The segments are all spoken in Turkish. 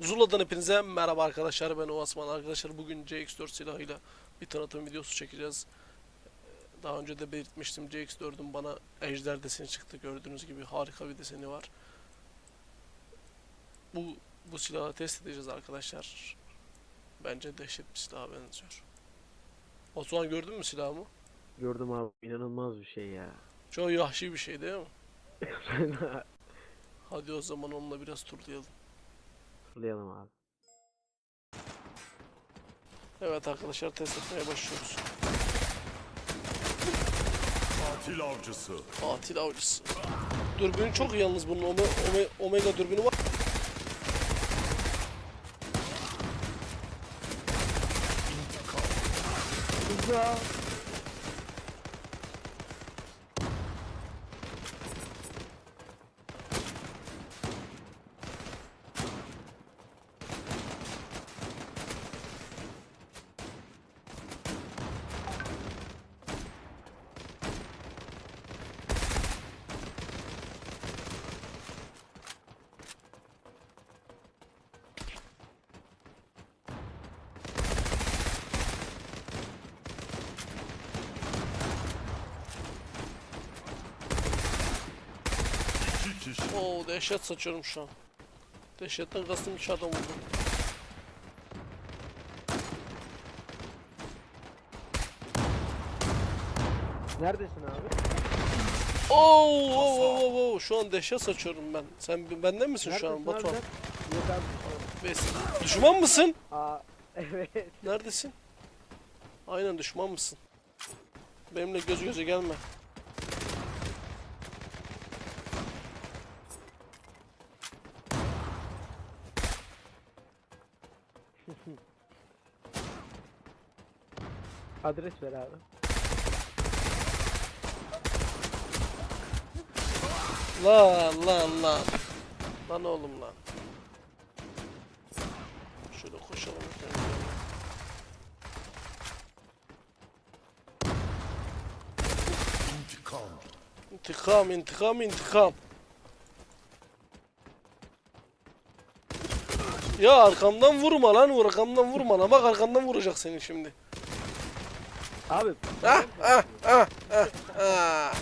Zula'dan hepinize merhaba arkadaşlar ben Osman arkadaşlar bugün CX4 silahıyla bir tanıtım videosu çekeceğiz. Daha önce de belirtmiştim CX4'ün bana ejder deseni çıktı gördüğünüz gibi harika bir deseni var. Bu bu silahı test edeceğiz arkadaşlar. Bence dehşet bir silaha benziyor. Batuhan gördün mü silahımı? Gördüm abi inanılmaz bir şey ya. Çok yahşi bir şey değil mi? Hadi o zaman onunla biraz turlayalım. Hatırlayalım abi. Evet arkadaşlar test etmeye başlıyoruz. Katil avcısı. Katil avcısı. Dürbünü çok yalnız bunun ome, ome, omega dürbünü var. Güzel. İki kişi. Oo dehşet saçıyorum şu an. Dehşetten kastım iki adam vurdum. Neredesin abi? Oo, oo, oo, oo, oo, şu an dehşet saçıyorum ben. Sen b- benden misin şu an Neredesin abi Batuhan? sen? Yok abi. Bes. Düşman mısın? Aa evet. Neredesin? Aynen düşman mısın? Benimle göz göze gelme. Adres ver abi. Lan lan lan. Lan oğlum lan. Şöyle koşalım. İntikam. İntikam, intikam, intikam. Ya arkamdan vurma lan, arkamdan vurma lan. Bak arkamdan vuracak seni şimdi. Abi. Ah, ah, ah, ah, ah.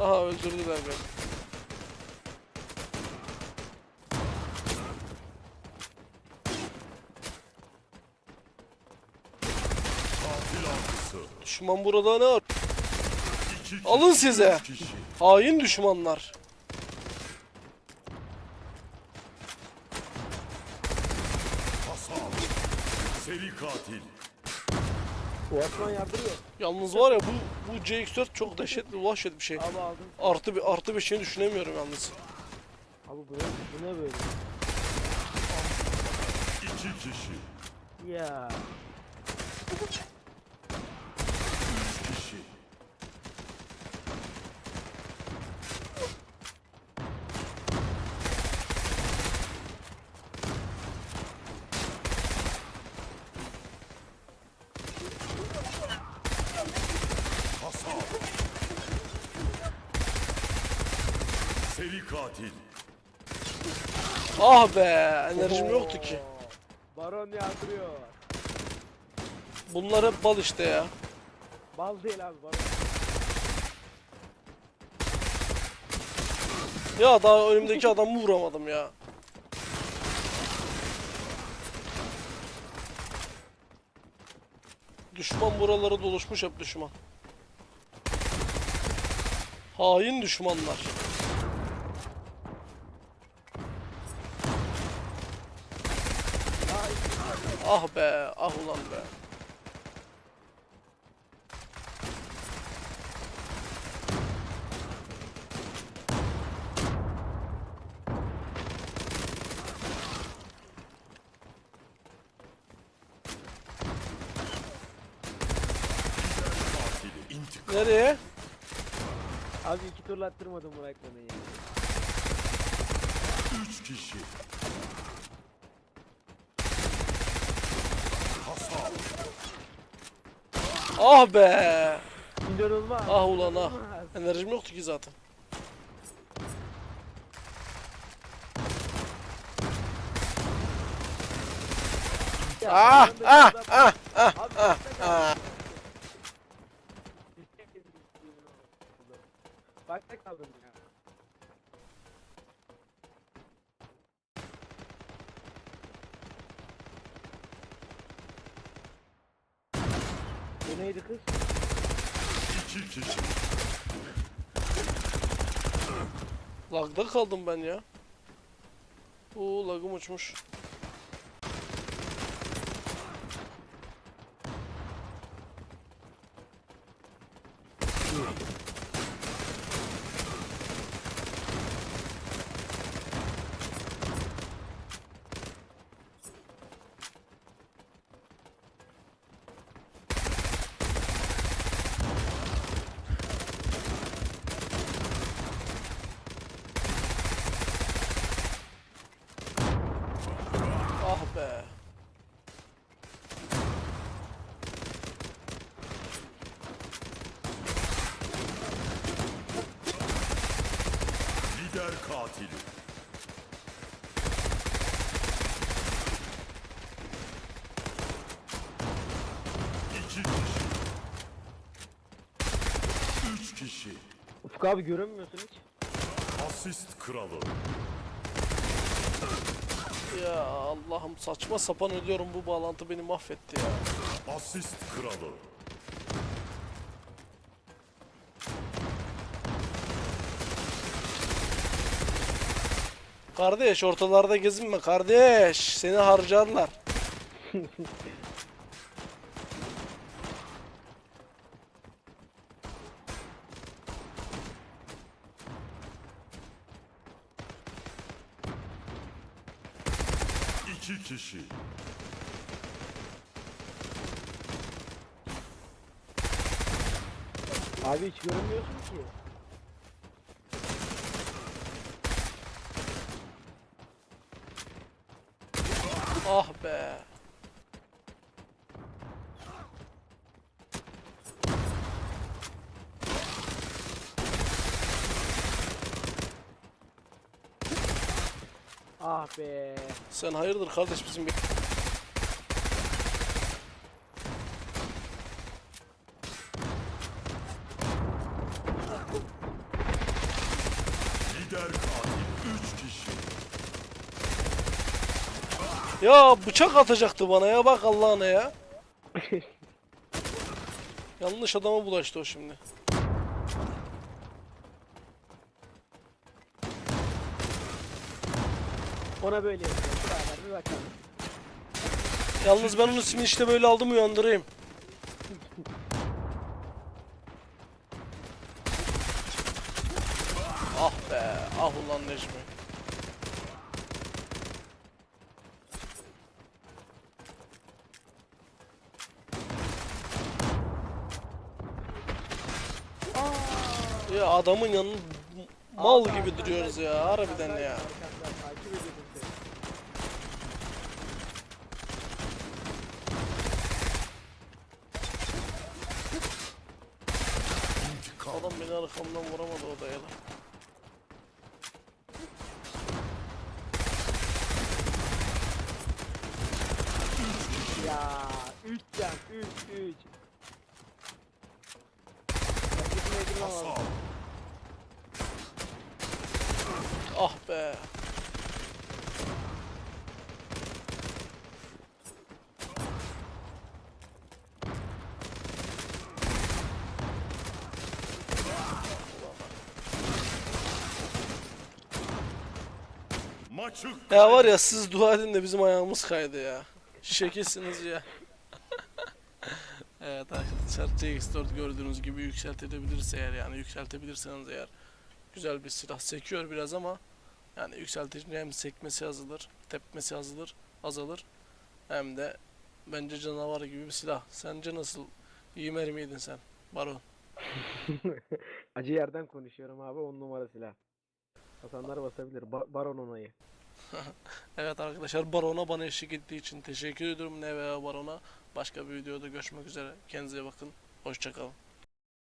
Aha öldürdüler beni. Düşman burada ne var? Alın size. Hain düşmanlar. Seri katil. O Osman yardırıyor. Yalnız var ya bu bu CX-4 çok dehşetli, vahşet bir şey. Abi aldım. Artı bir artı bir şey düşünemiyorum yalnız. Abi bu, bu ne böyle? İki kişi. Ya. Katil. Ah be, enerjim yoktu ki. Baron yardırıyor. Bunlar hep bal işte ya. Bal değil abi baron. Ya daha önümdeki adamı vuramadım ya. Düşman buralara doluşmuş hep düşman. Hain düşmanlar. Ah be, ah ulan be. Nereye? Abi iki turla attırmadım Burak bana ya. Üç kişi. Ah be. İnanılmaz. Ah ulan ah. Enerjim yoktu ki zaten. Ah ah ah ah ah ah. Bakta kaldım ya. Neydi kız? İki kişi. Lagda kaldım ben ya. Oo lagım uçmuş. Ah be. Lider katili. İki kişi. Üç kişi. Ufuk abi görünmüyorsun hiç. Asist kralı. Ya Allah'ım saçma sapan ölüyorum bu bağlantı beni mahvetti ya. Asist kralı. Kardeş ortalarda gezinme kardeş. Seni harcarlar. İki kişi. Abi hiç görünmüyorsun ki. Ah be. Ah be. Sen hayırdır kardeş bizim Lider katil. Üç kişi. Ya bıçak atacaktı bana ya bak Allah'ına ya. Yanlış adama bulaştı o şimdi. Ona böyle yapıyor. Beraber bir bakalım. Yalnız ben ismini işte böyle aldım uyandırayım. Ah be, ah ulan Necmi. Ya adamın yanında mal gibi duruyoruz ya harbiden ya. Adam beni arkamdan vuramadı o dayalı. Ya 3 can 3 3. Rakibini öldürmem lazım. Hasar. Ah be. Ya var ya siz dua edin de bizim ayağımız kaydı ya. Şekilsiniz ya. evet arkadaşlar CX4 gördüğünüz gibi yükseltilebilirse eğer yani yükseltebilirseniz eğer güzel bir silah sekiyor biraz ama yani yükseltince hem sekmesi azalır, tepmesi azalır, azalır hem de bence canavar gibi bir silah. Sence nasıl? İyi mermiydin sen Baron. Acı yerden konuşuyorum abi 10 numara silah. Hasanlar basabilir. Ba- Baron onayı. Evet arkadaşlar Baron'a bana eşlik ettiği için teşekkür ediyorum Neve Baron'a. Başka bir videoda görüşmek üzere. Kendinize bakın. Hoşçakalın.